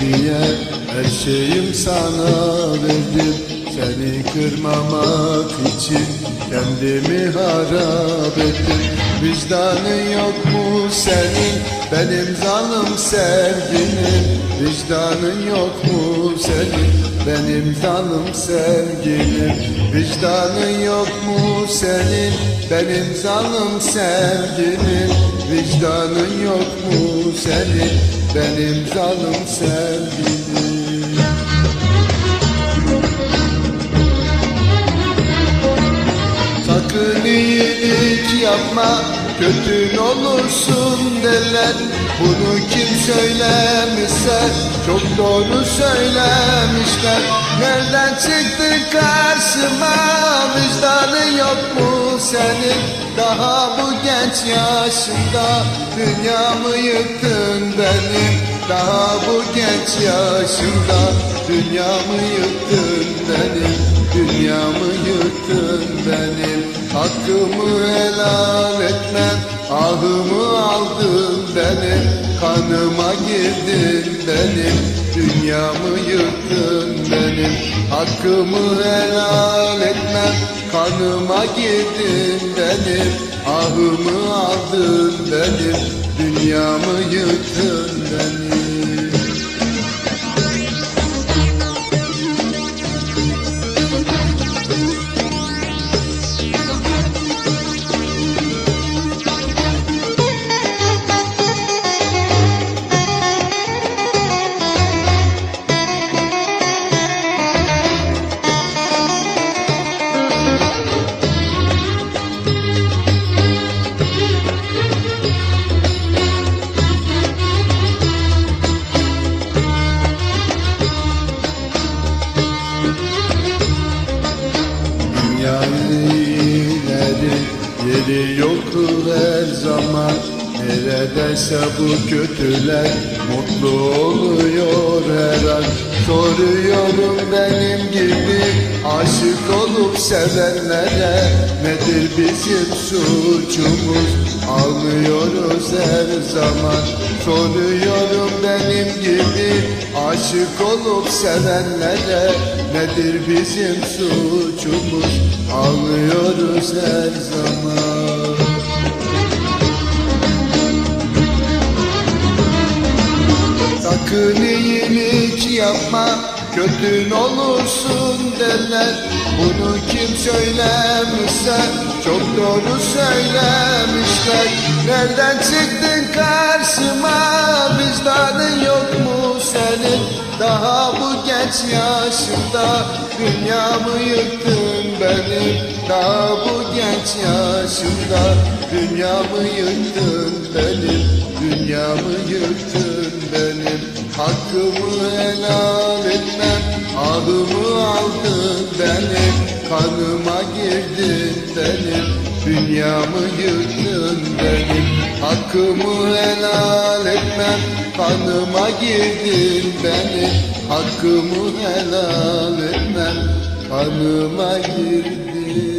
diye her şeyim sana verdim. Seni kırmamak için kendimi harap ettim. Vicdanın yok mu senin? Benim zalim sevgilim. Vicdanın yok mu senin? Benim zalim sevgilim. Vicdanın yok mu senin? Benim zalim sevgilim. Vicdanın yok mu senin benim zalim sevgilim Sakın iyilik yapma Kötün olursun derler Bunu kim söylemişse Çok doğru söylemişler. Nereden çıktı karşıma Vicdanın yok mu senin Daha bu genç yaşında Dünyamı yıktın benim Daha bu genç yaşında Dünyamı yıktın benim Dünyamı yıktın benim. Hakkımı helal etmem Ahımı aldın benim. Kanıma girdin benim Dünyamı yıktın benim. Hakkımı helal etmem Kanıma girdin benim Ahımı aldın benim Dünyamı yıktın benim İyileri yeri yoktur her zaman. Neredeyse bu kötüler mutlu oluyor her an. Soruyorum benim gibi aşık olup sevenlere Nedir bizim suçumuz? Ağlıyoruz her zaman. Soruyorum gibi aşık olup sevenlere Nedir bizim suçumuz? Ağlıyoruz her zaman. Sakın iyilik yapma Kötün olursun derler. Bunu kim söylemişse Çok doğru söylemişler. Nereden çıktın karşıma? Vicdanın yok Daha bu genç yaşında Dünyamı yıktın benim Daha bu genç yaşında Dünyamı yıktın benim Dünyamı yıktın benim Hakkımı helal etmem Ahımı aldın benim Kanıma girdin benim Dünyamı yıktın benim Hakkımı helal etmem Kanıma girdin benim Hakkımı helal etmem Kanıma girdin